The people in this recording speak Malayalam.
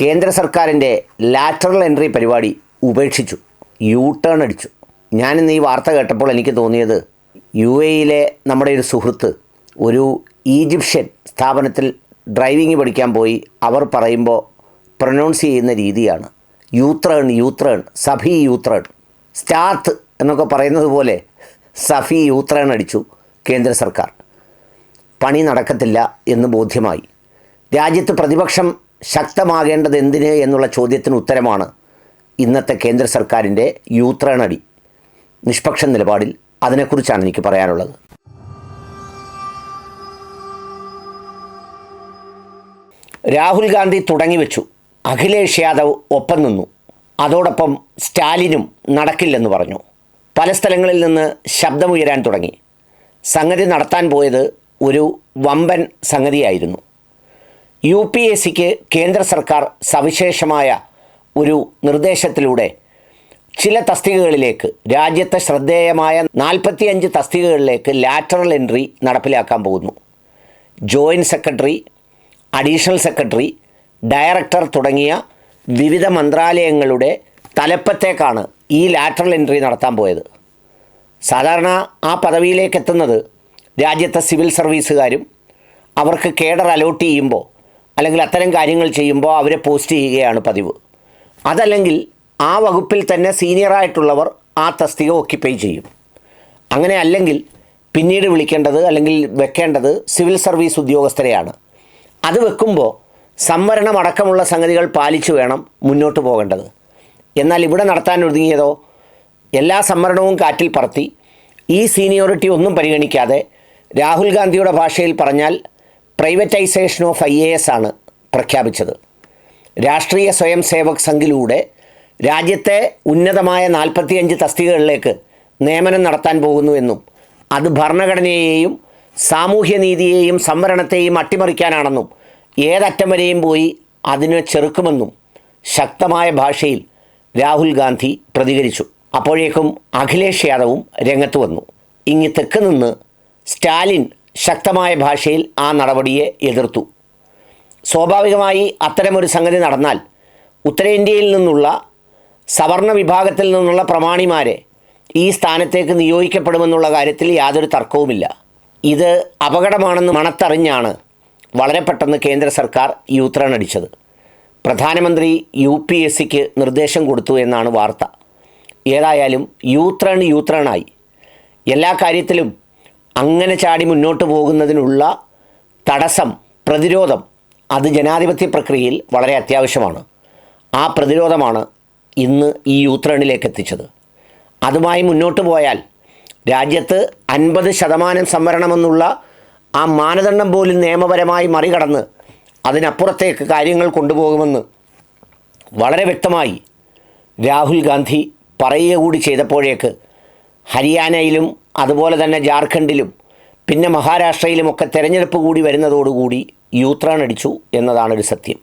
കേന്ദ്ര സർക്കാരിന്റെ ലാറ്ററൽ എൻട്രി പരിപാടി ഉപേക്ഷിച്ചു. യു ടേൺ അടിച്ചു. ഞാനിന്ന് ഈ വാർത്ത കേട്ടപ്പോൾ എനിക്ക് തോന്നിയത് യു എയിലെ നമ്മുടെ ഒരു സുഹൃത്ത് ഒരു ഈജിപ്ഷ്യൻ സ്ഥാപനത്തിൽ ഡ്രൈവിംഗ് പഠിക്കാൻ പോയി. അവർ പറയുമ്പോൾ പ്രൊനൗൺസ് ചെയ്യുന്ന രീതിയാണ്. യൂത്രേൺ യൂത്രേൺ സഫി യൂത്രേൺ സ്റ്റാർത്ത് എന്നൊക്കെ പറയുന്നത് പോലെ സഫി യൂത്രേൺ അടിച്ചു കേന്ദ്ര സർക്കാർ. പണി നടക്കത്തില്ല എന്ന് ബോധ്യമായി. രാജ്യത്ത് പ്രതിപക്ഷം ശക്തമാകേണ്ടത് എന്തിന് എന്നുള്ള ചോദ്യത്തിന് ഉത്തരമാണ് ഇന്നത്തെ കേന്ദ്ര സർക്കാരിന്റെ യൂത്രേണടി. നിഷ്പക്ഷ നിലപാടിൽ അതിനെക്കുറിച്ചാണ് എനിക്ക് പറയാനുള്ളത്. രാഹുൽ ഗാന്ധി തുടങ്ങി വെച്ചു അഖിലേഷ് യാദവ് ഒപ്പം നിന്നു. അതോടൊപ്പം സ്റ്റാലിനും നടക്കില്ലെന്ന് പറഞ്ഞു. പല സ്ഥലങ്ങളിൽ നിന്ന് ശബ്ദമുയരാൻ തുടങ്ങി. സംഗതി നടത്താൻ പോയത് ഒരു വമ്പൻ സംഗതിയായിരുന്നു. യു പി എസ് സിക്ക് കേന്ദ്ര സർക്കാർ സവിശേഷമായ ഒരു നിർദ്ദേശത്തിലൂടെ ചില തസ്തികകളിലേക്ക് രാജ്യത്തെ ശ്രദ്ധേയമായ നാൽപ്പത്തിയഞ്ച് തസ്തികകളിലേക്ക് ലാറ്ററൽ എൻട്രി നടപ്പിലാക്കാൻ പോകുന്നു. Joint secretary additional secretary director തുടങ്ങിയ വിവിധ മന്ത്രാലയങ്ങളുടെ തലപ്പത്തേക്കാണ് ഈ ലാറ്ററൽ എൻട്രി നടത്താൻ പോയത്. സാധാരണ ആ പദവിയിലേക്ക് എത്തുന്നത് രാജ്യത്തെ സിവിൽ സർവീസുകാരും അവർക്ക് കേഡർ അലോട്ട് ചെയ്യുമ്പോൾ അല്ലെങ്കിൽ അത്തരം കാര്യങ്ങൾ ചെയ്യുമ്പോൾ അവരെ പോസ്റ്റ് ചെയ്യുകയാണ് പതിവ്. അതല്ലെങ്കിൽ ആ വകുപ്പിൽ തന്നെ സീനിയറായിട്ടുള്ളവർ ആ തസ്തിക ഓക്യുപ്പൈ ചെയ്യും. അങ്ങനെ അല്ലെങ്കിൽ പിന്നീട് വിളിക്കേണ്ടത് അല്ലെങ്കിൽ വെക്കേണ്ടത് സിവിൽ സർവീസ് ഉദ്യോഗസ്ഥരെയാണ്. അത് വെക്കുമ്പോൾ സംവരണം അടക്കമുള്ള സംഗതികൾ പാലിച്ചു വേണം മുന്നോട്ട് പോകേണ്ടത്. എന്നാൽ ഇവിടെ നടത്താൻ ഒതുങ്ങിയതോ എല്ലാ സംവരണവും കാറ്റിൽ പറത്തി ഈ സീനിയോറിറ്റി ഒന്നും പരിഗണിക്കാതെ രാഹുൽ ഗാന്ധിയുടെ ഭാഷയിൽ പറഞ്ഞാൽ privatisation of I A S ആണ് പ്രഖ്യാപിച്ചത്. രാഷ്ട്രീയ സ്വയം സേവക് സംഘിലൂടെ രാജ്യത്തെ ഉന്നതമായ നാൽപ്പത്തിയഞ്ച് തസ്തികകളിലേക്ക് നിയമനം നടത്താൻ പോകുന്നുവെന്നും അത് ഭരണഘടനയെയും സാമൂഹ്യനീതിയെയും സംവരണത്തെയും അട്ടിമറിക്കാനാണെന്നും ഏതറ്റം വരെയും പോയി അതിനെ ചെറുക്കുമെന്നും ശക്തമായ ഭാഷയിൽ രാഹുൽ ഗാന്ധി പ്രതികരിച്ചു. അപ്പോഴേക്കും അഖിലേഷ് യാദവും രംഗത്ത് വന്നു. ഇങ്ങ് തെക്ക് നിന്ന് സ്റ്റാലിൻ ശക്തമായ ഭാഷയിൽ ആ നടപടിയെ എതിർത്തു. സ്വാഭാവികമായി അത്തരമൊരു സംഗതി നടന്നാൽ ഉത്തരേന്ത്യയിൽ നിന്നുള്ള സവർണ വിഭാഗത്തിൽ നിന്നുള്ള പ്രമാണിമാരെ ഈ സ്ഥാനത്തേക്ക് നിയോഗിക്കപ്പെടുമെന്നുള്ള കാര്യത്തിൽ യാതൊരു തർക്കവുമില്ല. ഇത് അപകടമാണെന്ന് മണത്തറിഞ്ഞാണ് വളരെ പെട്ടെന്ന് കേന്ദ്ര സർക്കാർ യൂത്രൺ അടിച്ചത്. പ്രധാനമന്ത്രി യു പി എസ് സിക്ക് നിർദ്ദേശം കൊടുത്തു എന്നാണ് വാർത്ത. ഏതായാലും യൂത്രൺ യൂത്രണായി എല്ലാ കാര്യത്തിലും അങ്ങനെ ചാടി മുന്നോട്ട് പോകുന്നതിനുള്ള തടസ്സം പ്രതിരോധം അത് ജനാധിപത്യ പ്രക്രിയയിൽ വളരെ അത്യാവശ്യമാണ്. ആ പ്രതിരോധമാണ് ഇന്ന് ഈ യൂത്രണിലേക്ക് എത്തിച്ചത്. അതുമായി മുന്നോട്ട് പോയാൽ രാജ്യത്ത് അൻപത് ശതമാനം സംവരണമെന്നുള്ള ആ മാനദണ്ഡം പോലും നിയമപരമായി മറികടന്ന് അതിനപ്പുറത്തേക്ക് കാര്യങ്ങൾ കൊണ്ടുപോകുമെന്ന് വളരെ വ്യക്തമായി രാഹുൽ ഗാന്ധി പറയുക കൂടി ചെയ്തപ്പോഴേക്ക് ഹരിയാനയിലും അതുപോലെ തന്നെ ജാർഖണ്ഡിലും പിന്നെ മഹാരാഷ്ട്രയിലുമൊക്കെ തെരഞ്ഞെടുപ്പ് കൂടി വരുന്നതോടുകൂടി യൂത്രാൻ അടിച്ചു എന്നതാണൊരു സത്യം.